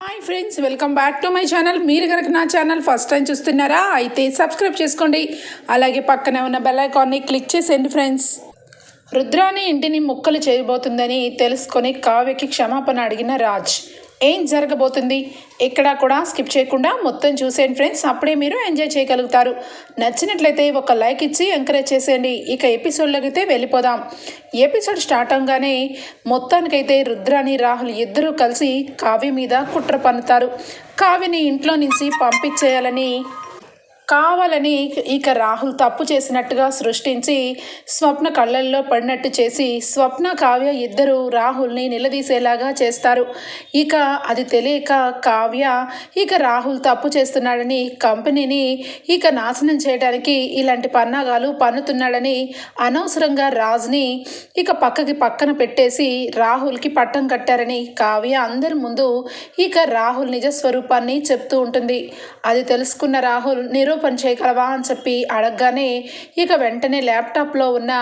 Hi friends welcome back to my channel మీరు కనుక నా ఛానల్ ఫస్ట్ టైం చూస్తున్నారా అయితే సబ్స్క్రైబ్ చేసుకోండి. అలాగే పక్కనే ఉన్న బెల్ ఐకాన్ని క్లిక్ చేసేయండి ఫ్రెండ్స్ రుద్రాని ఇంటిని ముక్కలు చేయబోతుందని తెలుసుకొని కావ్యకి క్షమాపణ అడిగిన రాజ్. ఏం జరగబోతుంది? ఎక్కడా కూడా స్కిప్ చేయకుండా మొత్తం చూసేయండి ఫ్రెండ్స్. అప్పుడే మీరు ఎంజాయ్ చేయగలుగుతారు. నచ్చినట్లయితే ఒక లైక్ ఇచ్చి ఎంకరేజ్ చేసేయండి. ఇక ఎపిసోడ్లోకి అయితే వెళ్ళిపోదాం. ఎపిసోడ్ స్టార్ట్ అవగానే మొత్తానికైతే రుద్రాని రాహుల్ ఇద్దరూ కలిసి కావ్య మీద కుట్ర పన్నుతారు. కావ్యని ఇంట్లో నుంచి పంపించేయాలని కావాలని ఇక రాహుల్ తప్పు చేసినట్టుగా సృష్టించి స్వప్న కళ్ళల్లో పడినట్టు చేసి స్వప్న కావ్య ఇద్దరు రాహుల్ని నిలదీసేలాగా చేస్తారు. ఇక అది తెలియక కావ్య ఇక రాహుల్ తప్పు చేస్తున్నాడని కంపెనీని ఇక నాశనం చేయడానికి ఇలాంటి పన్నాగాలు పన్నుతున్నాడని అనవసరంగా రాజ్ని ఇక పక్కకి పక్కన పెట్టేసి రాహుల్కి పట్టం కట్టారని కావ్య అందరి ముందు ఇక రాహుల్ నిజ స్వరూపాన్ని చెప్తూ ఉంటుంది. అది తెలుసుకున్న రాహుల్ పని చేయగలవా అని చెప్పి అడగగానే ఇక వెంటనే ల్యాప్టాప్లో ఉన్న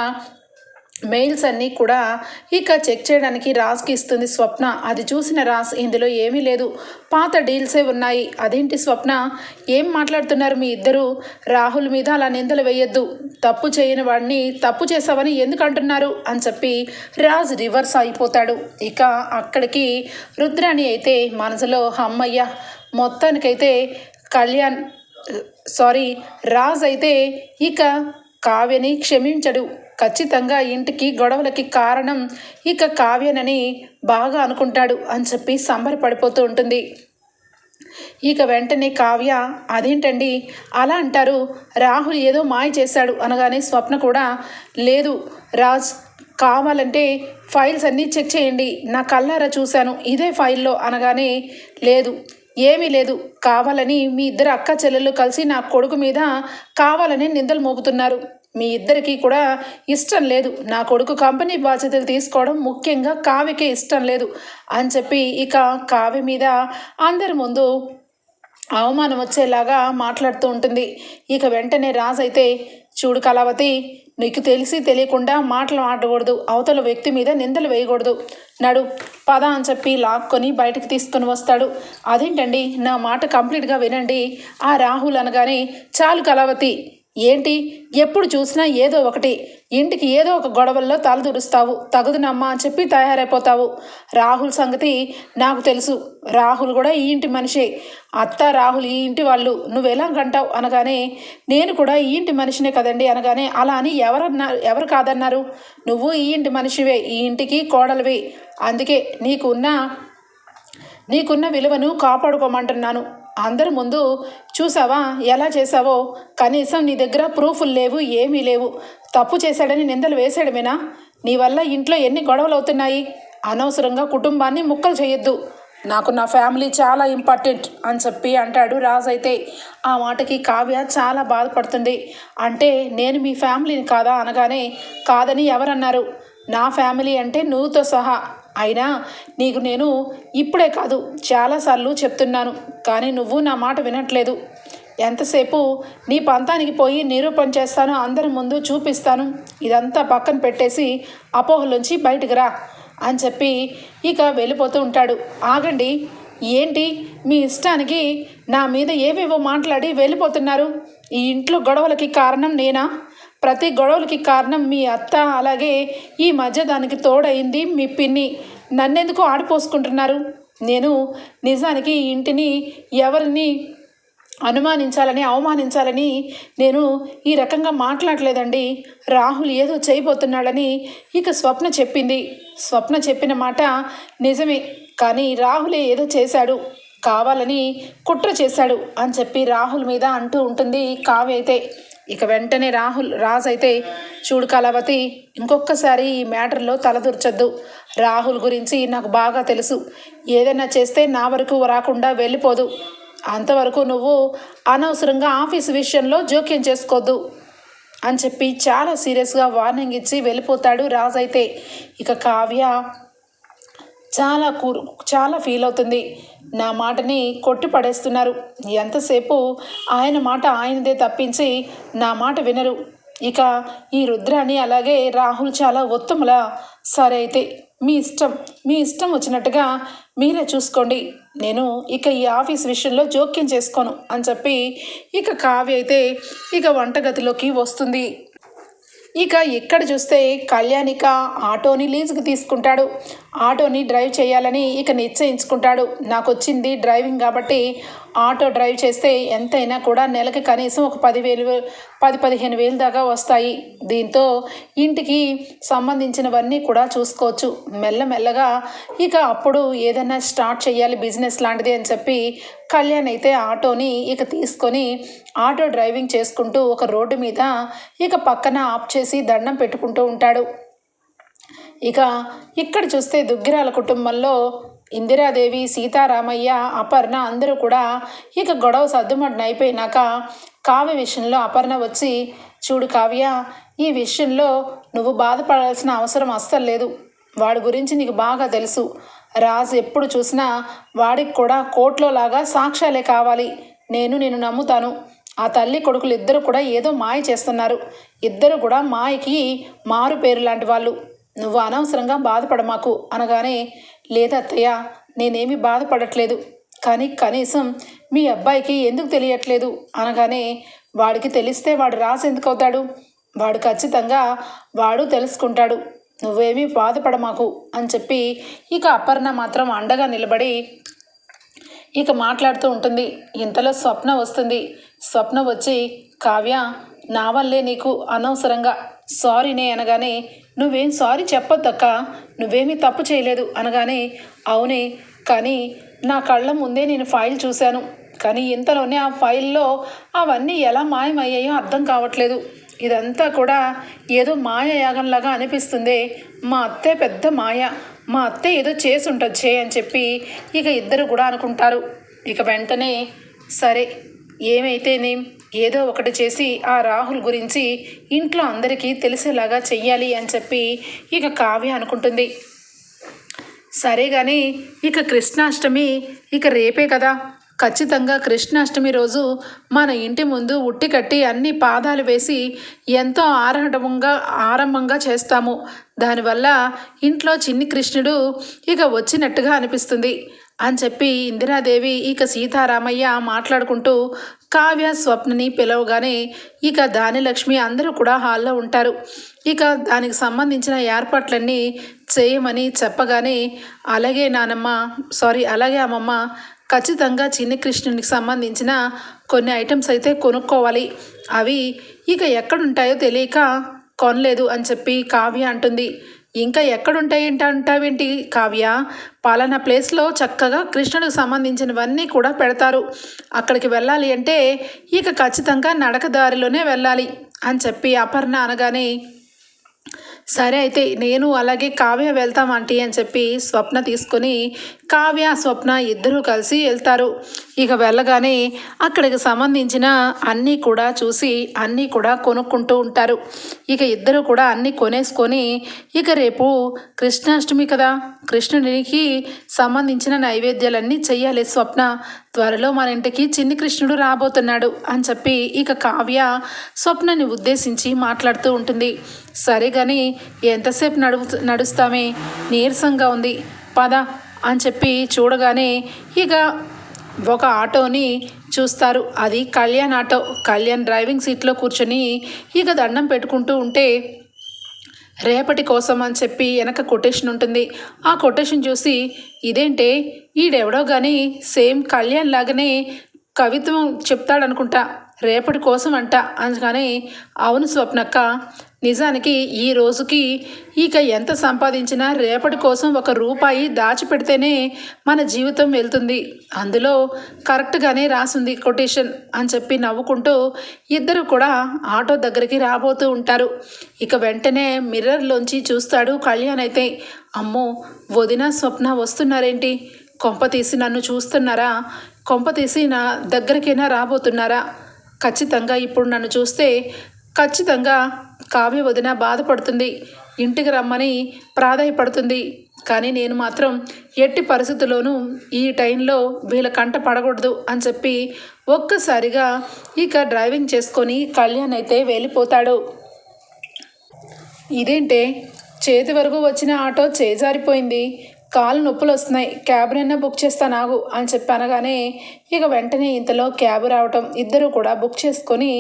మెయిల్స్ అన్నీ కూడా ఇక చెక్ చేయడానికి రాజ్కి ఇస్తుంది స్వప్న. అది చూసిన రాజ్ ఇందులో ఏమీ లేదు. పాత డీల్సే ఉన్నాయి. అదేంటి స్వప్న? ఏం మాట్లాడుతున్నారు మీ ఇద్దరు? రాహుల్ మీద అలా నిందలు వేయొద్దు. తప్పు చేయని వాడిని తప్పు చేసావని ఎందుకు అంటున్నారు? అని చెప్పి రాజ్ రివర్స్ అయిపోతాడు. ఇక అక్కడికి రుద్రాణి అయితే మనసులో అమ్మయ్య మొత్తానికైతే కళ్యాణ్ సారీ రాజ్ అయితే ఇక కావ్యని క్షమించడు. ఖచ్చితంగా ఇంటికి గొడవలకి కారణం ఇక కావ్యనని బాగా అనుకుంటాడు అని చెప్పి సంబరపడిపోతూ ఉంటుంది. ఇక వెంటనే కావ్య అదేంటండి? అలా అంటారు. రాహుల్ ఏదో మాయ చేశాడు అనగానే స్వప్న కూడా లేదు రాజ్ కావాలంటే ఫైల్స్ అన్నీ చెక్ చేయండి. నా కల్లారా చూశాను. ఇదే ఫైల్లో అనగానే లేదు ఏమీ లేదు. కావాలని మీ ఇద్దరు అక్క చెల్లెళ్ళు కలిసి నా కొడుకు మీద కావాలని నిందలు మోపుతున్నారు. మీ ఇద్దరికీ కూడా ఇష్టం లేదు. నా కొడుకు కంపెనీ బాధ్యతలు తీసుకోవడం ముఖ్యంగా కావ్యకే ఇష్టం లేదు అని చెప్పి ఇక కావ్య మీద అందరి ముందు అవమానం వచ్చేలాగా మాట్లాడుతూ ఉంటుంది. ఇక వెంటనే రాజు అయితే చూడు కళావతి నీకు తెలిసి తెలియకుండా మాటలు ఆడకూడదు. అవతల వ్యక్తి మీద నిందలు వేయకూడదు. నడు పద అని చెప్పి లాక్కొని బయటకు తీసుకొని వస్తాడు. అదేంటండి? నా మాట కంప్లీట్గా వినండి. ఆ రాహుల్ అనగానే చాలు కళావతి ఏంటి? ఎప్పుడు చూసినా ఏదో ఒకటి. ఇంటికి ఏదో ఒక గొడవల్లో తలదూరుస్తావు తగుదునమ్మా అని చెప్పి తయారైపోతావు. రాహుల్ సంగతి నాకు తెలుసు. రాహుల్ కూడా ఈ ఇంటి మనిషే. అత్త రాహుల్ ఈ ఇంటి వాళ్ళు. నువ్వు ఎలా కంటావు అనగానే నేను కూడా ఈ ఇంటి మనిషినే కదండి అనగానే అలా అని ఎవరన్నా ఎవరు కాదన్నారు. నువ్వు ఈ ఇంటి మనిషివే. ఈ ఇంటికి కోడలివే. అందుకే నీకున్న నీకున్న విలువను కాపాడుకోమంటున్నాను. అందరి ముందు చూసావా? ఎలా చేసావో కనీసం నీ దగ్గర ప్రూఫ్లు లేవు ఏమీ లేవు. తప్పు చేశాడని నిందలు వేసాడమేనా నీ వల్ల ఇంట్లో ఎన్ని గొడవలు అవుతున్నాయి? అనవసరంగా కుటుంబాన్ని ముక్కలు చేయొద్దు. నాకు నా ఫ్యామిలీ చాలా ఇంపార్టెంట్ అని చెప్పి అంటాడు రాజు అయితే. ఆ మాటకి కావ్య చాలా బాధపడుతుంది. అంటే నేను మీ ఫ్యామిలీని కాదా అనగానే కాదని ఎవరన్నారు? నా ఫ్యామిలీ అంటే నువ్వుతో సహా. అయినా నీకు నేను ఇప్పుడే కాదు చాలాసార్లు చెప్తున్నాను కానీ నువ్వు నా మాట వినట్లేదు. ఎంతసేపు నీ పంతానికి పోయి నిరూపణ చేస్తాను అందరి ముందు చూపిస్తాను. ఇదంతా పక్కన పెట్టేసి అపోహలోంచి బయటకు రా అని చెప్పి ఇక వెళ్ళిపోతూ ఉంటాడు. ఆగండి ఏంటి? మీ ఇష్టానికి నా మీద ఏవేవో మాట్లాడి వెళ్ళిపోతున్నారు. ఈ ఇంట్లో గొడవలకి కారణం నేనా? ప్రతి గొడవలకి కారణం మీ అత్త అలాగే ఈ మధ్య దానికి తోడైంది మీ పిన్ని. నన్నెందుకు ఆడిపోసుకుంటున్నారు? నేను నిజానికి ఈ ఇంటిని ఎవరిని అనుమానించాలని అవమానించాలని నేను ఈ రకంగా మాట్లాడలేదండి. రాహుల్ ఏదో చేయబోతున్నాడని ఇక స్వప్న చెప్పింది. స్వప్న చెప్పిన మాట నిజమే కానీ రాహులే ఏదో చేశాడు కావాలని కుట్ర చేశాడు అని చెప్పి రాహుల్ మీద అంటూ ఉంటుంది కావ్య అయితే ఇక వెంటనే రాహుల్ రాజ్ అయితే చూడు కళావతి ఇంకొకసారి ఈ మ్యాటర్లో తలదూర్చొద్దు రాహుల్ గురించి నాకు బాగా తెలుసు. ఏదైనా చేస్తే నా వరకు రాకుండా వెళ్ళిపోదు. అంతవరకు నువ్వు అనవసరంగా ఆఫీస్ విషయంలో జోక్యం చేసుకోవద్దు అని చెప్పి చాలా సీరియస్గా వార్నింగ్ ఇచ్చి వెళ్ళిపోతాడు రాజ్ అయితే. ఇక కావ్య చాలా కూరు చాలా ఫీల్ అవుతుంది. నా మాటని కొట్టి పడేస్తున్నారు. ఎంతసేపు ఆయన మాట ఆయనదే తప్పించి నా మాట వినరు. ఇక ఈ రుద్రాని అలాగే రాహుల్ చాలా ఉత్తములా. సరే అయితే మీ ఇష్టం మీ ఇష్టం వచ్చినట్టుగా మీరే చూసుకోండి. నేను ఇక ఈ ఆఫీస్ విషయంలో జోక్యం చేసుకోను అని చెప్పి ఇక కావ్య అయితే ఇక వంటగదిలోకి వస్తుంది. ఇక ఇక్కడ చూస్తే కళ్యాణిక ఆటోని లీజుకు తీసుకుంటాడు. ఆటోని డ్రైవ్ చేయాలని ఇక నిశ్చయించుకుంటాడు. నాకు వచ్చింది డ్రైవింగ్ కాబట్టి ఆటో డ్రైవ్ చేస్తే ఎంతైనా కూడా నెలకి కనీసం ఒక పదివేలు పది పదిహేను వేలు దాకా వస్తాయి. దీంతో ఇంటికి సంబంధించినవన్నీ కూడా చూసుకోవచ్చు. మెల్లమెల్లగా ఇక అప్పుడు ఏదైనా స్టార్ట్ చేయాలి బిజినెస్ లాంటిది అని చెప్పి కళ్యాణ్ అయితే ఆటోని ఇక తీసుకొని ఆటో డ్రైవింగ్ చేసుకుంటూ ఒక రోడ్డు మీద ఇక పక్కన ఆప్ చేసి దండం పెట్టుకుంటూ ఉంటాడు. ఇక ఇక్కడ చూస్తే దుగ్గిరాల కుటుంబంలో ఇందిరాదేవి సీతారామయ్య అపర్ణ అందరూ కూడా ఇక గొడవ సర్దుమడిన అయిపోయినాక కావ్య విషయంలో అపర్ణ వచ్చి చూడు కావ్య ఈ విషయంలో నువ్వు బాధపడాల్సిన అవసరం అస్సలు లేదు. వాడి గురించి నీకు బాగా తెలుసు. రాజు ఎప్పుడు చూసినా వాడికి కూడా కోర్టులో లాగా సాక్ష్యాలే కావాలి. నేను నేను నమ్ముతాను. ఆ తల్లి కొడుకులు ఇద్దరు కూడా ఏదో మాయ చేస్తున్నారు. ఇద్దరు కూడా మాయకి మారు పేరు లాంటి వాళ్ళు. నువ్వు అనవసరంగా బాధపడమాకు అనగానే లేదత్తయ్య నేనేమి బాధపడట్లేదు. కానీ కనీసం మీ అబ్బాయికి ఎందుకు తెలియట్లేదు? అనగానే వాడికి తెలిస్తే వాడు రాసి ఎందుకు అవుతాడు వాడు ఖచ్చితంగా వాడు తెలుసుకుంటాడు. నువ్వేమీ బాధపడమాకు అని చెప్పి ఇక అపర్ణ మాత్రం అండగా నిలబడి ఇక మాట్లాడుతూ ఉంటుంది. ఇంతలో స్వప్న వస్తుంది. స్వప్న వచ్చి కావ్య నా వల్లే నీకు అనవసరంగా సారీనే అనగానే నువ్వేం సారీ చెప్పొద్దక్క నువ్వేమీ తప్పు చేయలేదు అనగానే అవునే కానీ నా కళ్ళ ముందే నేను ఫైల్ చూశాను. కానీ ఇంతలోనే ఆ ఫైల్లో అవన్నీ ఎలా మాయమయ్యాయో అర్థం కావట్లేదు. ఇదంతా కూడా ఏదో మాయయాగంలాగా అనిపిస్తుంది. మా అత్తే పెద్ద మాయ. మా అత్తే ఏదో చేసి ఉండొచ్చే అని చెప్పి ఇక ఇద్దరు కూడా అనుకుంటారు. ఇక వెంటనే సరే ఏమైతేనేం? ఏదో ఒకటి చేసి ఆ రాహుల్ గురించి ఇంట్లో అందరికీ తెలిసేలాగా చెయ్యాలి అని చెప్పి ఇక కావ్య అనుకుంటుంది. సరే కానీ ఇక కృష్ణాష్టమి ఇక రేపే కదా. ఖచ్చితంగా కృష్ణాష్టమి రోజు మన ఇంటి ముందు ఉట్టి కట్టి అన్ని పాదాలు వేసి ఎంతో ఆరంభంగా ఆరంభంగా చేస్తాము. దానివల్ల ఇంట్లో చిన్ని కృష్ణుడు ఇక వచ్చినట్టుగా అనిపిస్తుంది. అని చెప్పి ఇందిరాదేవి ఇక సీతారామయ్య మాట్లాడుకుంటూ కావ్య స్వప్నని పిలవగానే ఇక దానిలక్ష్మి అందరూ కూడా హాల్లో ఉంటారు. ఇక దానికి సంబంధించిన ఏర్పాట్లన్నీ చేయమని చెప్పగానే అలాగే నానమ్మ సారీ అలాగే అమ్మమ్మ ఖచ్చితంగా చిన్నకృష్ణునికి సంబంధించిన కొన్ని ఐటమ్స్ అయితే కొనుక్కోవాలి. అవి ఇక ఎక్కడుంటాయో తెలియక కొనలేదు అని చెప్పి కావ్య అంటుంది. ఇంకా ఎక్కడుంటాయేంటి అంటావేంటి కావ్య? పాలనా ప్లేస్లో చక్కగా కృష్ణుడికి సంబంధించినవన్నీ కూడా పెడతారు. అక్కడికి వెళ్ళాలి అంటే ఇక ఖచ్చితంగా నడక దారిలోనే వెళ్ళాలి అని చెప్పి అపర్ణ అనగానే సరే అయితే నేను అలాగే కావ్య వెళ్తాం ఆంటీ అని చెప్పి స్వప్న తీసుకొని కావ్య స్వప్న ఇద్దరూ కలిసి వెళ్తారు. ఇక వెళ్ళగానే అక్కడికి సంబంధించిన అన్నీ కూడా చూసి అన్నీ కూడా కొనుక్కుంటూ ఉంటారు. ఇక ఇద్దరు కూడా అన్నీ కొనేసుకొని ఇక రేపు కృష్ణాష్టమి కదా. కృష్ణుడికి సంబంధించిన నైవేద్యాలన్నీ చెయ్యాలి స్వప్న త్వరలో మన ఇంటికి చిన్ని కృష్ణుడు రాబోతున్నాడు అని చెప్పి ఇక కావ్య స్వప్నని ఉద్దేశించి మాట్లాడుతూ ఉంటుంది. సరే కానీ ఎంతసేపు నడు నడుస్తామే? నీరసంగా ఉంది. పద అని చెప్పి చూడగానే ఇక ఒక ఆటోని చూస్తారు. అది కళ్యాణ్ ఆటో. కళ్యాణ్ డ్రైవింగ్ సీట్లో కూర్చొని ఇక దండం పెట్టుకుంటూ ఉంటే రేపటి కోసం అని చెప్పి వెనక కొటేషన్ ఉంటుంది. ఆ కొటేషన్ చూసి ఇదేంటే ఈడెవడో కానీ సేమ్ కళ్యాణ్ లాగానే కవిత్వం చెప్తాడనుకుంటా. రేపటి కోసం అంట అందుకని అవును స్వప్నక్క నిజానికి ఈ రోజుకి ఇక ఎంత సంపాదించినా రేపటి కోసం ఒక రూపాయి దాచిపెడితేనే మన జీవితం వెళ్తుంది. అందులో కరెక్ట్గానే రాసింది కొటేషన్ అని చెప్పి నవ్వుకుంటూ ఇద్దరు కూడా ఆటో దగ్గరికి రాబోతూ ఉంటారు. ఇక వెంటనే మిర్రర్లోంచి చూస్తాడు కళ్యాణ్ అయితే. అమ్మో వదిన స్వప్న వస్తున్నారేంటి? కొంప తీసి నన్ను చూస్తున్నారా? కొంప తీసి నా దగ్గరికైనా రాబోతున్నారా? ఖచ్చితంగా ఇప్పుడు నన్ను చూస్తే ఖచ్చితంగా కావ్య వదిన బాధపడుతుంది. ఇంటికి రమ్మని ప్రాధాయపడుతుంది. కానీ నేను మాత్రం ఎట్టి పరిస్థితుల్లోనూ ఈ టైంలో వీళ్ళ కంట పడకూడదు అని చెప్పి ఒక్కసారిగా ఇక డ్రైవింగ్ చేసుకొని కళ్యాణ్ అయితే వెళ్ళిపోతాడు. ఇదేంటే? చేతి వరకు వచ్చిన ఆటో చేజారిపోయింది. కాలు నొప్పులు వస్తున్నాయి. క్యాబ్నైనా బుక్ చేస్తా నాగు అని చెప్పి అనగానే ఇక వెంటనే ఇంతలో క్యాబ్ రావటం ఇద్దరు కూడా బుక్ చేసుకొని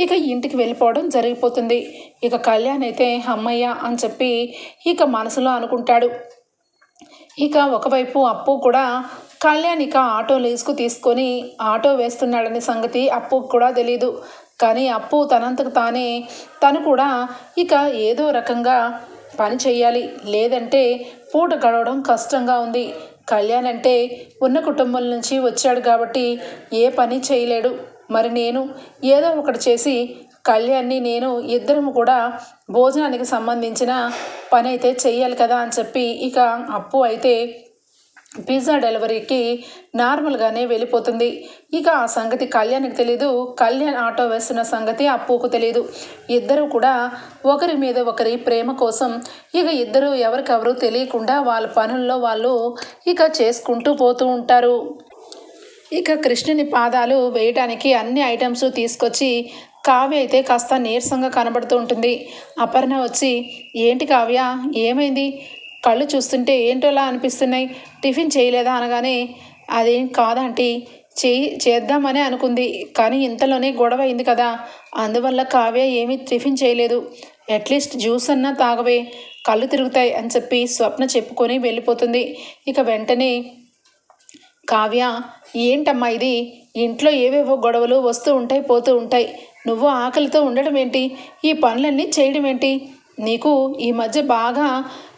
ఇక ఇంటికి వెళ్ళిపోవడం జరిగిపోతుంది. ఇక కళ్యాణ్ అయితే అమ్మయ్య అని చెప్పి ఇక మనసులో అనుకుంటాడు. ఇక ఒకవైపు అప్పు కూడా కళ్యాణ్ ఇక ఆటో లీజుకు తీసుకొని ఆటో వేస్తున్నాడనే సంగతి అప్పుకు కూడా తెలియదు కానీ అప్పు తనంతకు తానే తను కూడా ఇక ఏదో రకంగా పని చేయాలి లేదంటే పూట గడవడం కష్టంగా ఉంది. కళ్యాణ్ అంటే ఉన్న కుటుంబం నుంచి వచ్చాడు కాబట్టి ఏ పని చేయలేడు. మరి నేను ఏదో ఒకటి చేసి కళ్యాణ్ని నేను ఇద్దరము కూడా భోజనానికి సంబంధించిన పని అయితే చెయ్యాలి కదా అని చెప్పి ఇక అప్పు అయితే పిజ్జా డెలివరీకి నార్మల్గానే వెళ్ళిపోతుంది. ఇక ఆ సంగతి కళ్యాణ్కి తెలీదు. కళ్యాణ్ ఆటో వేస్తున్న సంగతి అప్పుకు తెలియదు ఇద్దరు కూడా ఒకరి మీద ఒకరి ప్రేమ కోసం ఇక ఇద్దరు ఎవరికెవరు తెలియకుండా వాళ్ళ పనుల్లో వాళ్ళు ఇక చేసుకుంటూ పోతూ ఉంటారు. ఇక కృష్ణుని పాదాలు వేయడానికి అన్ని ఐటమ్స్ తీసుకొచ్చి కావ్య అయితే కాస్త నీరసంగా కనబడుతూ ఉంటుంది. అపర్ణ వచ్చి ఏంటి కావ్య? ఏమైంది? కళ్ళు చూస్తుంటే ఏంటోలా అనిపిస్తున్నాయి? టిఫిన్ చేయలేదా అనగానే అదేం కాదంటీ చేయి చేద్దామని అనుకుంది. కానీ ఇంతలోనే గొడవ అయింది కదా. అందువల్ల కావ్య ఏమీ టిఫిన్ చేయలేదు. అట్లీస్ట్ జ్యూస్ అన్నా తాగవే. కళ్ళు తిరుగుతాయి అని చెప్పి స్వప్న చెప్పుకొని వెళ్ళిపోతుంది. ఇక వెంటనే కావ్య ఏంటమ్మా ఇది? ఇంట్లో ఏవేవో గొడవలు వస్తూ ఉంటాయి పోతూ ఉంటాయి. నువ్వు ఆకలితో ఉండడం ఏంటి ఈ పనులన్నీ చేయడం ఏంటి నీకు ఈ మధ్య బాగా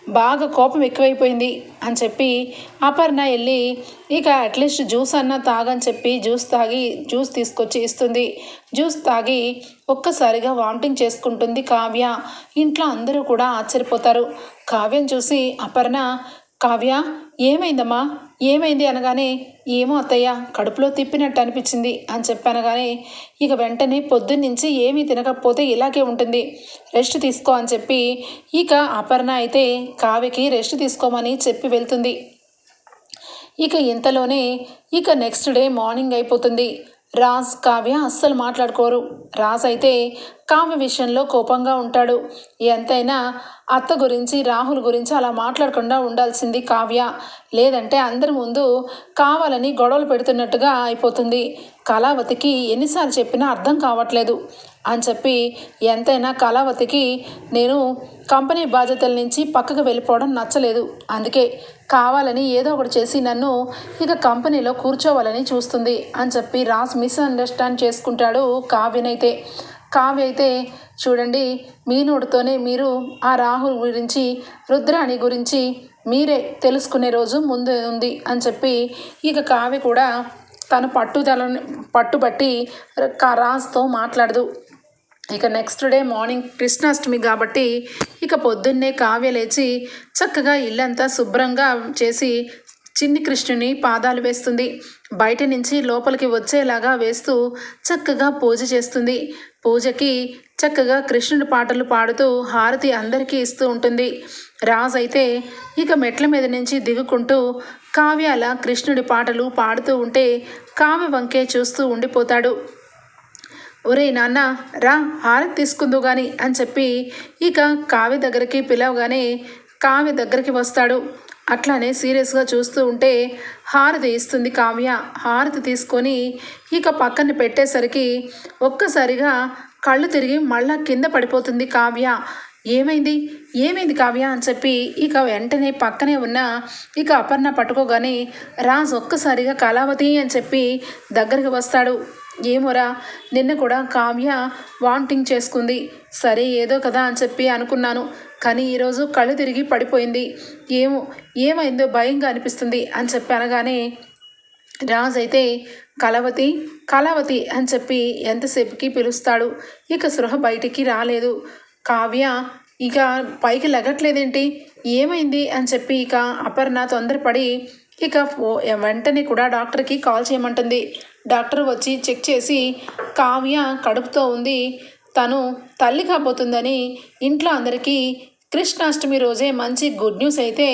బాగా కోపం ఎక్కువైపోయింది అని చెప్పి అపర్ణ వెళ్ళి ఇక అట్లీస్ట్ జ్యూస్ అన్నా తాగని చెప్పి జ్యూస్ తాగి జ్యూస్ తీసుకొచ్చి ఇస్తుంది. జ్యూస్ తాగి ఒక్కసారిగా వామిటింగ్ చేసుకుంటుంది కావ్య. ఇంట్లో అందరూ కూడా ఆశ్చర్యపోతారు. కావ్యం చూసి అపర్ణ కావ్య ఏమైందమ్మా? ఏమైంది అనగానే ఏమో అత్తయ్య కడుపులో తిప్పినట్టు అనిపించింది అని చెప్పనగానే ఇక వెంటనే పొద్దున్నుంచి ఏమీ తినకపోతే ఇలాగే ఉంటుంది. రెస్ట్ తీసుకో అని చెప్పి ఇక అపర్ణ అయితే కావ్యకి రెస్ట్ తీసుకోమని చెప్పి వెళ్తుంది. ఇక ఇంతలోనే ఇక నెక్స్ట్ డే మార్నింగ్ అయిపోతుంది. రాజ్ కావ్య అస్సలు మాట్లాడుకోరు. రాజ్ అయితే కావ్య విషయంలో కోపంగా ఉంటాడు. ఎంతైనా అత్త గురించి రాహుల్ గురించి అలా మాట్లాడకుండా ఉండాల్సింది కావ్య. లేదంటే అందరి ముందు కావాలని గొడవలు పెడుతున్నట్టుగా అయిపోతుంది. కళావతికి ఎన్నిసార్లు చెప్పినా అర్థం కావట్లేదు. అని చెప్పి ఎంతైనా కళావతికి నేను కంపెనీ బాధ్యతల నుంచి పక్కకు వెళ్ళిపోవడం నచ్చలేదు. అందుకే కావాలని ఏదో ఒకటి చేసి నన్ను ఇక కంపెనీలో కూర్చోవాలని చూస్తుంది అని చెప్పి రాస్ మిస్అండర్స్టాండ్ చేసుకుంటాడు కావ్యనైతే కావ్య అయితే చూడండి మీ నోటితోనే మీరు ఆ రాహుల్ గురించి రుద్రాణి గురించి మీరే తెలుసుకునే రోజు ముందు ఉంది అని చెప్పి ఇక కావ్య కూడా తన పట్టుదల పట్టుబట్టి రాజుతో మాట్లాడదు. ఇక నెక్స్ట్ డే మార్నింగ్ కృష్ణాష్టమి కాబట్టి ఇక పొద్దున్నే కావ్య లేచి చక్కగా ఇల్లంతా శుభ్రంగా చేసి చిన్ని కృష్ణుని పాదాలు వేస్తుంది. బయట నుంచి లోపలికి వచ్చేలాగా వేస్తూ చక్కగా పూజ చేస్తుంది. పూజకి చక్కగా కృష్ణుడి పాటలు పాడుతూ హారతి అందరికీ ఇస్తూ ఉంటుంది. రాజు అయితే ఇక మెట్ల మీద నుంచి దిగుకుంటూ కావ్యాల కృష్ణుడి పాటలు పాడుతూ ఉంటే కావ్య వంకే చూస్తూ ఉండిపోతాడు. ఒరే నాన్న రా హారతి తీసుకుందు గాని అని చెప్పి ఇక కావ్య దగ్గరికి పిలవగానే కావ్య దగ్గరికి వస్తాడు. అట్లానే సీరియస్గా చూస్తూ ఉంటే హారతి ఇస్తుంది కావ్య. హారతి తీసుకొని ఇక పక్కన పెట్టేసరికి ఒక్కసారిగా కళ్ళు తిరిగి మళ్ళా కింద పడిపోతుంది కావ్య. ఏమైంది? ఏమైంది కావ్య అని చెప్పి ఇక వెంటనే పక్కనే ఉన్న ఇక అపర్ణ పట్టుకోగానే రాజ్ ఒక్కసారిగా కళావతి అని చెప్పి దగ్గరికి వస్తాడు. ఏమోరా నిన్న కూడా కావ్య వాంటింగ్ చేసుకుంది. సరే ఏదో కదా అని చెప్పి అనుకున్నాను. కానీ ఈరోజు కళ్ళు తిరిగి పడిపోయింది. ఏమో ఏమైందో భయంగా అనిపిస్తుంది అని చెప్పి అనగానే రాజ్ అయితే కలవతి కళావతి అని చెప్పి ఎంతసేపుకి పిలుస్తాడు. ఇక సృహ బయటికి రాలేదు. కావ్య ఇక పైకి లెగట్లేదేంటి? ఏమైంది అని చెప్పి ఇక అపర్ణ తొందరపడి ఇక వెంటనే కూడా డాక్టర్కి కాల్ చేయమంటుంది. డాక్టర్ వచ్చి చెక్ చేసి కావ్య కడుపుతో ఉంది. తను తల్లి కాబోతుందని ఇంట్లో అందరికీ కృష్ణాష్టమి రోజే మంచి గుడ్ న్యూస్ అయితే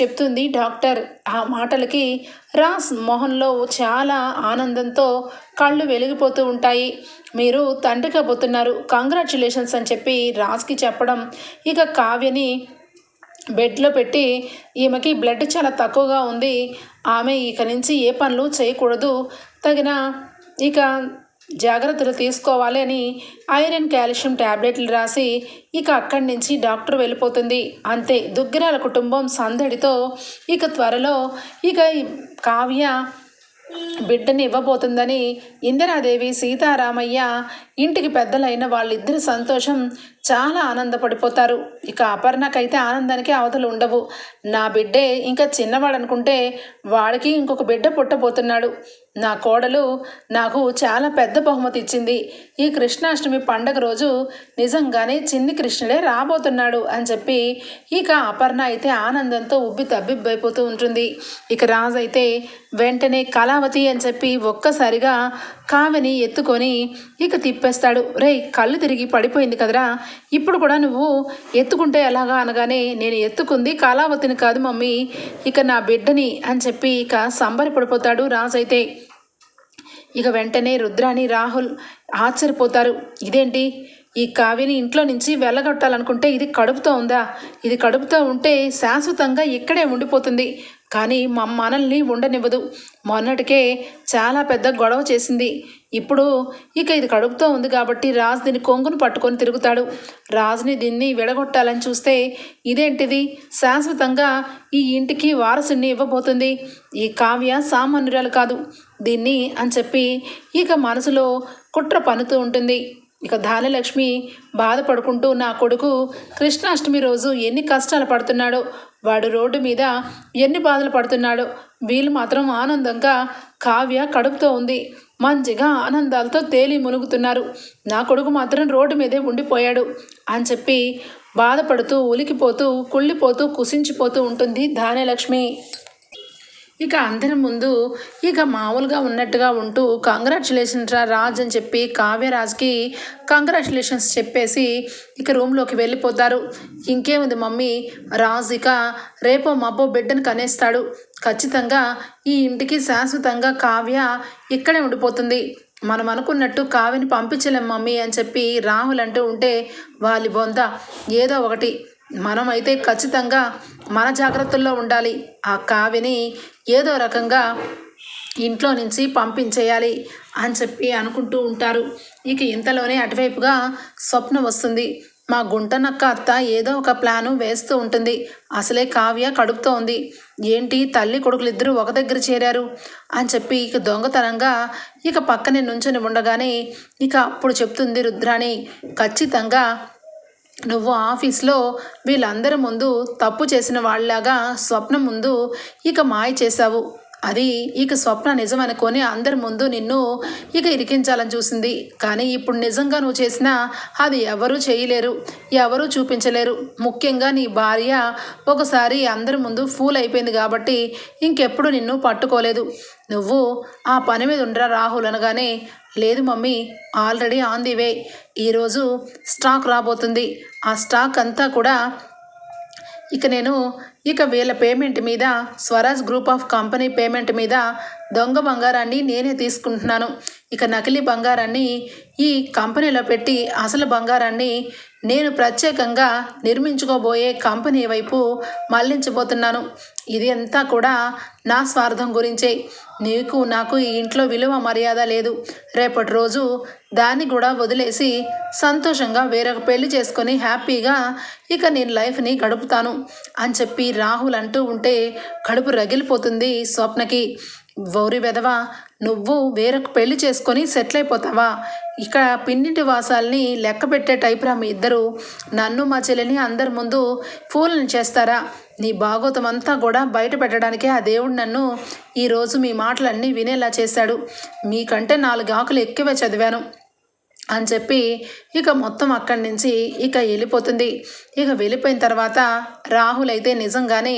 చెప్తుంది డాక్టర్. ఆ మాటలకి రాస్ మొహంలో చాలా ఆనందంతో కళ్ళు వెలిగిపోతూ ఉంటాయి. మీరు తండ్రి కాబోతున్నారు. కంగ్రాచులేషన్స్ అని చెప్పి రాస్కి చెప్పడం ఇక కావ్యని బెడ్లో పెట్టి ఈమెకి బ్లడ్ చాలా తక్కువగా ఉంది. ఆమె ఇక నుంచి ఏ పనులు చేయకూడదు. తగిన ఇక జాగ్రత్తలు తీసుకోవాలి అని ఐరన్ కాల్షియం ట్యాబ్లెట్లు రాసి ఇక అక్కడి నుంచి డాక్టర్ వెళ్ళిపోతుంది. అంతే. దుగ్గిరాల కుటుంబం సందడితో ఇక త్వరలో ఇక కావ్య బిడ్డని ఇవ్వబోతుందని ఇందిరాదేవి సీతారామయ్య ఇంటికి పెద్దలైన వాళ్ళిద్దరి సంతోషం చాలా ఆనందపడిపోతారు. ఇక అపర్ణకైతే ఆనందానికి అవతలు ఉండవు. నా బిడ్డే ఇంకా చిన్నవాడు అనుకుంటే వాడికి ఇంకొక బిడ్డ పుట్టబోతున్నాడు. నా కోడలు నాకు చాలా పెద్ద బహుమతి ఇచ్చింది. ఈ కృష్ణాష్టమి పండగ రోజు నిజంగానే చిన్ని కృష్ణుడే రాబోతున్నాడు అని చెప్పి ఇక అపర్ణ అయితే ఆనందంతో ఉబ్బి తబ్బిబ్బైపోతూ ఉంటుంది. ఇక రాజు అయితే వెంటనే కళావతి అని చెప్పి ఒక్కసారిగా కావిని ఎత్తుకొని ఇక తిప్పేస్తాడు. రేయ్ కళ్ళు తిరిగి పడిపోయింది కదరా. ఇప్పుడు కూడా నువ్వు ఎత్తుకుంటే ఎలాగా అనగానే నేను ఎత్తుకుంది కళావతిని కాదు మమ్మీ. ఇక నా బిడ్డని అని చెప్పి ఇక సంబరపడిపోతాడు రాజు అయితే. ఇక వెంటనే రుద్రాని రాహుల్ ఆశ్చర్యపోతారు. ఇదేంటి? ఈ కావ్యని ఇంట్లో నుంచి వెళ్ళగొట్టాలనుకుంటే ఇది కడుపుతో ఉందా? ఇది కడుపుతో ఉంటే శాశ్వతంగా ఇక్కడే ఉండిపోతుంది. కానీ మా మనల్ని ఉండనివ్వదు. మొన్నటికే చాలా పెద్ద గొడవ చేసింది. ఇప్పుడు ఇక ఇది కడుపుతో ఉంది కాబట్టి రాజు దీని కొంగును పట్టుకొని తిరుగుతాడు. రాజుని దీన్ని విడగొట్టాలని చూస్తే ఇదేంటిది? శాశ్వతంగా ఈ ఇంటికి వారసుని ఇవ్వబోతుంది. ఈ కావ్య సామాన్యురాలు కాదు. దీన్ని అని చెప్పి ఇక మనసులో కుట్ర పనుతూ ఉంటుంది. ఇక ధాన్యలక్ష్మి బాధపడుకుంటూ నా కొడుకు కృష్ణాష్టమి రోజు ఎన్ని కష్టాలు పడుతున్నాడో వాడు రోడ్డు మీద ఎన్ని బాధలు పడుతున్నాడో వీళ్ళు మాత్రం ఆనందంగా కావ్య కడుపుతో ఉంది. మంచిగా ఆనందాలతో తేలి మునుగుతున్నారు. నా కొడుకు మాత్రం రోడ్డు మీదే ఉండిపోయాడు అని చెప్పి బాధపడుతూ ఉలికిపోతూ కుళ్ళిపోతూ కుసించిపోతూ ఉంటుంది ధాన్యలక్ష్మి ఇక అందరి ముందు ఇక మామూలుగా ఉన్నట్టుగా ఉంటూ కంగ్రాచులేషన్స్ రా రాజ్ అని చెప్పి కావ్యరాజ్కి కంగ్రాచులేషన్స్ చెప్పేసి ఇక రూమ్లోకి వెళ్ళిపోతారు. ఇంకేముంది మమ్మీ? రాజ్ ఇక రేపో మబ్బో బిడ్డను కనేస్తాడు. ఖచ్చితంగా ఈ ఇంటికి శాశ్వతంగా కావ్య ఇక్కడే ఉండిపోతుంది. మనం అనుకున్నట్టు కావ్యని పంపించలేం మమ్మీ అని చెప్పి రాహుల్ అంటూ ఉంటే వాలి బొంద ఏదో ఒకటి. మనమైతే ఖచ్చితంగా మన జాగ్రత్తల్లో ఉండాలి. ఆ కావ్యని ఏదో రకంగా ఇంట్లో నుంచి పంపించేయాలి అని చెప్పి అనుకుంటూ ఉంటారు. ఇక ఇంతలోనే అటువైపుగా స్వప్నం వస్తుంది. మా గుంటనక్క అత్త ఏదో ఒక ప్లాను వేస్తూ ఉంటుంది. అసలే కావ్య కడుపుతో ఉంది ఏంటి తల్లి కొడుకులు ఒక దగ్గర చేరారు అని చెప్పి ఇక దొంగతనంగా ఇక పక్కనే నుంచొని ఉండగానే ఇక అప్పుడు చెప్తుంది రుద్రాణి ఖచ్చితంగా నువ్వు ఆఫీస్లో వీళ్ళందరి ముందు తప్పు చేసిన వాళ్ళలాగా స్వప్న ముందు ఇక మాయ చేశావు. అది ఇక స్వప్న నిజం అనుకొని అందరి ముందు నిన్ను ఇక ఇరికించాలని చూసింది. కానీ ఇప్పుడు నిజంగా నువ్వు చేసినా అది ఎవరూ చేయలేరు ఎవరూ చూపించలేరు. ముఖ్యంగా నీ భార్య ఒకసారి అందరి ముందు ఫూల్ అయిపోయింది కాబట్టి ఇంకెప్పుడు నిన్ను పట్టుకోలేదు. నువ్వు ఆ పని మీద ఉండరా రాహుల్ అనగానే లేదు mummy already on the way ఈరోజు స్టాక్ రాబోతుంది. ఆ స్టాక్ అంతా కూడా ఇక నేను ఇక వీళ్ళ పేమెంట్ మీద Swaraj group of company payment మీద దొంగ బంగారాన్ని నేనే తీసుకుంటున్నాను. ఇక నకిలీ బంగారాన్ని ఈ కంపెనీలో పెట్టి అసలు బంగారాన్ని నేను ప్రత్యేకంగా నిర్మించుకోబోయే కంపెనీ వైపు మళ్ళించబోతున్నాను. ఇది అంతా కూడా నా స్వార్థం గురించే. నీకు నాకు ఈ ఇంట్లో విలువ మర్యాద లేదు. రేపటి రోజు దాన్ని కూడా వదిలేసి సంతోషంగా వేరొక పెళ్ళి చేసుకొని హ్యాపీగా ఇక నేను లైఫ్ని గడుపుతాను అని చెప్పి రాహుల్ అంటూ ఉంటే కడుపు రగిలిపోతుంది స్వప్నకి. వౌరి వెధవా నువ్వు వేరొక పెళ్ళి చేసుకొని సెటిల్ అయిపోతావా ఇక్కడ పిన్నింటి వాసాల్ని లెక్క పెట్టే టైపురా మీ ఇద్దరు. నన్ను మా చెల్లిని అందరి ముందు పూలను చేస్తారా? నీ భాగోతం అంతా కూడా బయట పెట్టడానికే ఆ దేవుడు నన్ను ఈరోజు మీ మాటలన్నీ వినేలా చేశాడు. మీకంటే నాలుగు ఆకులు ఎక్కువే చదివాను. అని చెప్పి ఇక మొత్తం అక్కడి నుంచి ఇక వెళ్ళిపోతుంది. ఇక వెళ్ళిపోయిన తర్వాత రాహుల్ అయితే నిజంగానే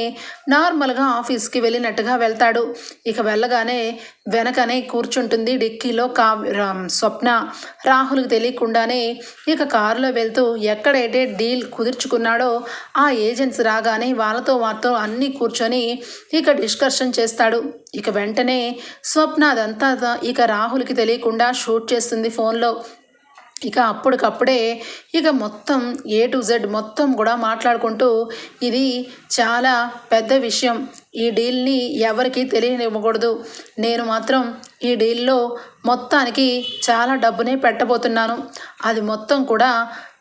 నార్మల్గా ఆఫీస్కి వెళ్ళినట్టుగా వెళ్తాడు. ఇక వెళ్ళగానే వెనకనే కూర్చుంటుంది డిక్కీలో కా స్వప్న. రాహుల్కి తెలియకుండానే ఇక కారులో వెళ్తూ ఎక్కడైతే డీల్ కుదుర్చుకున్నాడో ఆ ఏజెంట్స్ రాగానే వాళ్ళతో వారితో అన్నీ కూర్చొని ఇక డిస్కషన్ చేస్తాడు. ఇక వెంటనే స్వప్న అదంతా ఇక రాహుల్కి తెలియకుండా షూట్ చేస్తుంది ఫోన్లో. ఇక అప్పటికప్పుడే ఇక మొత్తం ఏ టు జెడ్ మొత్తం కూడా మాట్లాడుకుంటూ ఇది చాలా పెద్ద విషయం. ఈ డీల్ని ఎవరికి తెలియనివ్వకూడదు. నేను మాత్రం ఈ డీల్లో మొత్తానికి చాలా డబ్బునే పెట్టబోతున్నాను. అది మొత్తం కూడా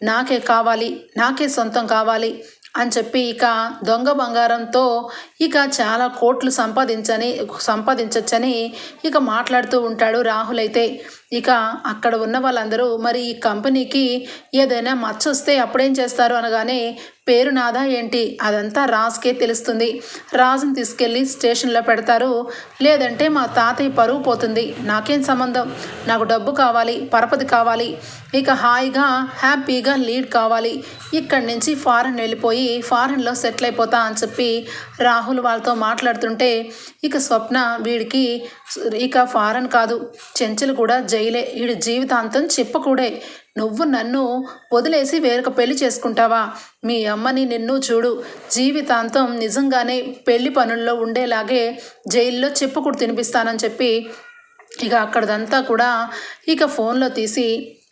నాకే కావాలి నాకే సొంతం కావాలి అని చెప్పి ఇక దొంగ బంగారంతో ఇక చాలా కోట్లు సంపాదించని సంపాదించచ్చని ఇక మాట్లాడుతూ ఉంటాడు రాహుల్ అయితే. ఇక అక్కడ ఉన్న వాళ్ళందరూ మరి ఈ కంపెనీకి ఏదైనా మచ్చ వస్తే అప్పుడేం చేస్తారు? అనగానే పేరు నాదా ఏంటి? అదంతా రాజ్కే తెలుస్తుంది. రాజుని తీసుకెళ్ళి స్టేషన్లో పెడతారు. లేదంటే మా తాతయ్య పరువు పోతుంది. నాకేం సంబంధం? నాకు డబ్బు కావాలి పరపతి కావాలి. ఇక హాయిగా హ్యాపీగా లీడ్ కావాలి. ఇక్కడి నుంచి ఫారెన్ వెళ్ళిపోయి ఫారెన్లో సెటిల్ అయిపోతా అని చెప్పి రాహుల్ వాళ్ళతో మాట్లాడుతుంటే ఇక స్వప్న వీడికి ఇక ఫారెన్ కాదు చెంచలు కూడా జైలే. వీడి జీవితాంతం చెప్పకూడే. నువ్వు నన్ను వదిలేసి వేరొక పెళ్ళి చేసుకుంటావా? మీ అమ్మని నిన్ను చూడు. జీవితాంతం నిజంగానే పెళ్ళి పనుల్లో ఉండేలాగే జైల్లో చెప్పుకుడు తినిపిస్తానని చెప్పి ఇక అక్కడదంతా కూడా ఇక ఫోన్లో తీసి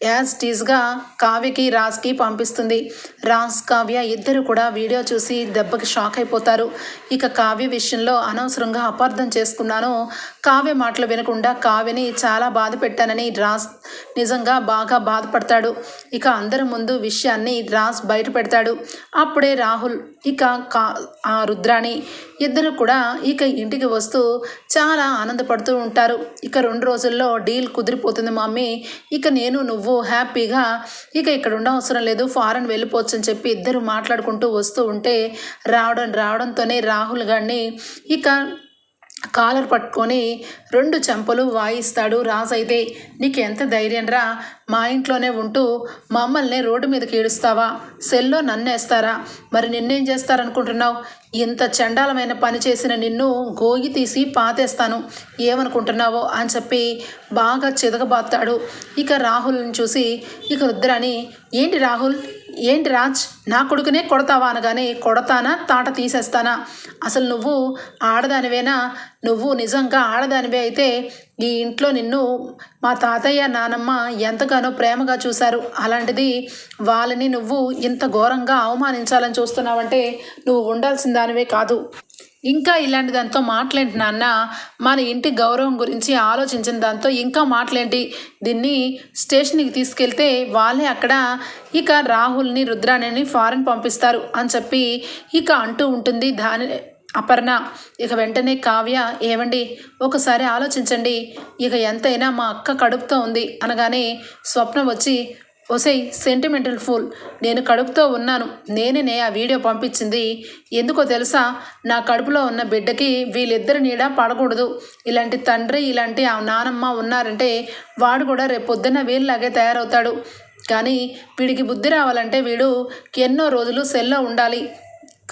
యాజ్ టీజ్గా కావ్యకి రాజ్కి పంపిస్తుంది. రాజ్ కావ్య ఇద్దరు కూడా వీడియో చూసి దెబ్బకి షాక్ అయిపోతారు. ఇక కావ్య విషయంలో అనవసరంగా అపార్థం చేసుకున్నాను కావ్య మాటలు వినకుండా కావ్యని చాలా బాధ పెట్టానని రాజ్ నిజంగా బాగా బాధపడతాడు. ఇక అందరి ముందు విషయాన్ని రాజ్ బయట పెడతాడు. అప్పుడే రాహుల్ ఇక కా ఆ రుద్రాణి ఇద్దరు కూడా ఇక ఇంటికి వస్తూ చాలా ఆనందపడుతూ ఉంటారు. ఇక రెండు రోజుల్లో డీల్ కుదిరిపోతుంది మమ్మీ. ఇక నేను నువ్వు హ్యాపీగా ఇక ఇక్కడ ఉండవసరం లేదు ఫారెన్ వెళ్ళిపోవచ్చు అని చెప్పి ఇద్దరు మాట్లాడుకుంటూ వస్తూ ఉంటే రావడం రావడంతోనే రాహుల్ గారిని ఇక కాలర్ పట్టుకొని రెండు చెంపలు వాయిస్తాడు రాజు అయితే నీకు ఎంత ధైర్యం రా మా ఇంట్లోనే ఉంటూ మమ్మల్ని రోడ్డు మీదకి ఏడుస్తావా? సెల్లో నన్నేస్తారా? మరి నిన్నేం చేస్తారనుకుంటున్నావు? ఇంత చండాలమైన పని చేసిన నిన్ను గోగి తీసి పాతేస్తాను. ఏమనుకుంటున్నావో అని చెప్పి బాగా చితకబాతాడు ఇక రాహుల్ని చూసి ఇక రుద్రాని ఏంటి రాహుల్? ఏంటి రాజ్? నా కొడుకునే కొడతావా అనగానే కొడతానా? తాట తీసేస్తానా? అసలు నువ్వు ఆడదానివేనా? నువ్వు నిజంగా ఆడదానివే అయితే ఈ ఇంట్లో నిన్ను మా తాతయ్య నానమ్మ ఎంతగానో ప్రేమగా చూశారు. అలాంటిది వాళ్ళని నువ్వు ఇంత ఘోరంగా అవమానించాలని చూస్తున్నావంటే నువ్వు ఉండాల్సిన దానివే కాదు. ఇంకా ఇలాంటి దాంతో మాట్లాడి నాన్న మన ఇంటి గౌరవం గురించి ఆలోచించిన దాంతో ఇంకా మాట్లాడి. దీన్ని స్టేషన్కి తీసుకెళ్తే వాళ్ళే అక్కడ ఇక రాహుల్ని రుద్రాణిని ఫారెన్ పంపిస్తారు అని చెప్పి ఇక అంటూ ఉంటుంది దాని అపర్ణ. ఇక వెంటనే కావ్య ఏమండి ఒకసారి ఆలోచించండి. ఇక ఎంతైనా మా అక్క కడుపుతో ఉంది అనగానే స్వప్న వచ్చి ఒసై సెంటిమెంటల్ ఫుల్ నేను కడుపుతో ఉన్నాను. నేనే ఆ వీడియో పంపించింది. ఎందుకో తెలుసా? నా కడుపులో ఉన్న బిడ్డకి వీళ్ళిద్దరి నీడ పడకూడదు. ఇలాంటి తండ్రి ఇలాంటి ఆ నానమ్మ ఉన్నారంటే వాడు కూడా రేపు పొద్దున్న వీళ్ళలాగే తయారవుతాడు. కానీ వీడికి బుద్ధి రావాలంటే వీడు ఎన్నో రోజులు సెల్లో ఉండాలి.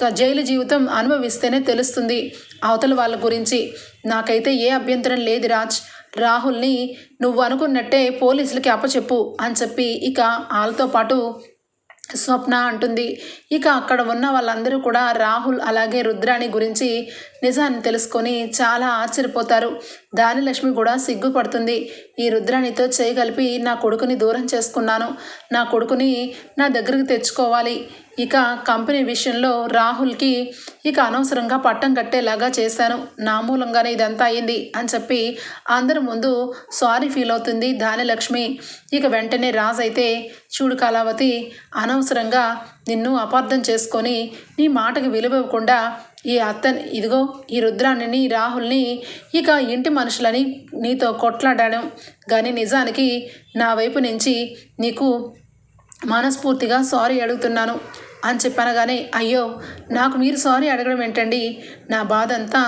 జైలు జీవితం అనుభవిస్తేనే తెలుస్తుంది అవతల వాళ్ళ గురించి. నాకైతే ఏ అభ్యంతరం లేదు రాజ్. రాహుల్ని నువ్వు అనుకున్నట్టే పోలీసులకి అప్పచెప్పు అని చెప్పి ఇక వాళ్ళతో పాటు స్వప్న అంటుంది. ఇక అక్కడ ఉన్న వాళ్ళందరూ కూడా రాహుల్ అలాగే రుద్రాణి గురించి నిజాన్ని తెలుసుకొని చాలా ఆశ్చర్యపోతారు. దానిలక్ష్మి కూడా సిగ్గుపడుతుంది. ఈ రుద్రాణితో చేయగలిపి నా కొడుకుని దూరం చేసుకున్నాను. నా కొడుకుని నా దగ్గరికి తెచ్చుకోవాలి. ఇక కంపెనీ విషయంలో రాహుల్కి ఇక అనవసరంగా పట్టం కట్టేలాగా చేశాను. నా మూలంగానే ఇదంతా అయింది అని చెప్పి అందరి ముందు సారీ ఫీల్ అవుతుంది దానిలక్ష్మి ఇక వెంటనే రాజ్ అయితే చూడు కళావతి అనవసరంగా నిన్ను అపార్థం చేసుకొని నీ మాటకు విలువకుండా ఈ అత్తని ఇదిగో ఈ రుద్రాన్ని రాహుల్ని ఇక ఇంటి మనుషులని నీతో కొట్లాడాను. కానీ నిజానికి నా వైపు నుంచి నీకు మనస్ఫూర్తిగా సారీ అడుగుతున్నాను. అని చెప్పనగానే అయ్యో నాకు మీరు సారీ అడగడం ఏంటండి? నా బాధ అంతా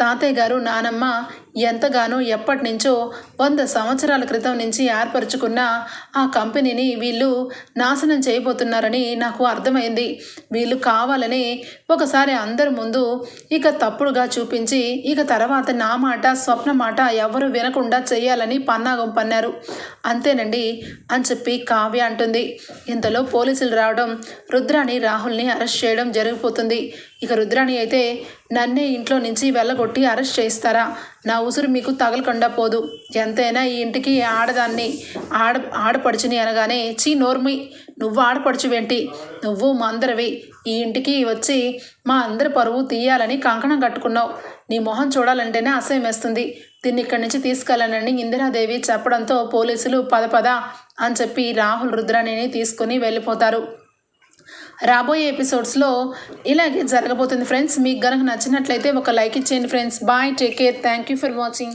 తాతయ్య గారు నానమ్మ ఎంతగానో ఎప్పటి నుంచో వంద సంవత్సరాల క్రితం నుంచి ఏర్పరచుకున్న ఆ కంపెనీని వీళ్ళు నాశనం చేయబోతున్నారని నాకు అర్థమైంది. వీళ్ళు కావాలని ఒకసారి అందరి ముందు ఇక తప్పుడుగా చూపించి ఇక తర్వాత నా మాట స్వప్న మాట ఎవరు వినకుండా చేయాలని పన్నాగం పన్నారు. అంతేనండి అని చెప్పి కావ్య అంటుంది. ఇంతలో పోలీసులు రావడం రుద్రాని రాహుల్ని అరెస్ట్ చేయడం జరిగిపోతుంది. ఇక రుద్రాణి అయితే నన్నే ఇంట్లో నుంచి వెళ్ళగొట్టి అరెస్ట్ చేస్తారా నా ఉసురు మీకు తగలకుండా పోదు. ఎంతైనా ఈ ఇంటికి ఆడదాన్ని ఆడ ఆడపడుచుని అనగానే చీ నోర్మి నువ్వు ఆడపడుచువేంటి నువ్వు మా అందరివి ఈ ఇంటికి వచ్చి మా అందరి పరువు తీయాలని కంకణం కట్టుకున్నావు. నీ మొహం చూడాలంటేనే అసహ్యం వేస్తుంది దీన్ని ఇక్కడి నుంచి తీసుకెళ్ళానని ఇందిరాదేవి చెప్పడంతో పోలీసులు పద పద అని చెప్పి రాహుల్ రుద్రాణిని తీసుకుని వెళ్ళిపోతారు. రాబోయే ఎపిసోడ్స్లో ఇలాగే జరగబోతుంది ఫ్రెండ్స్. మీకు గనక నచ్చినట్లయితే ఒక లైక్ ఇచ్చేయండి friends. Bye take care. Thank you for watching.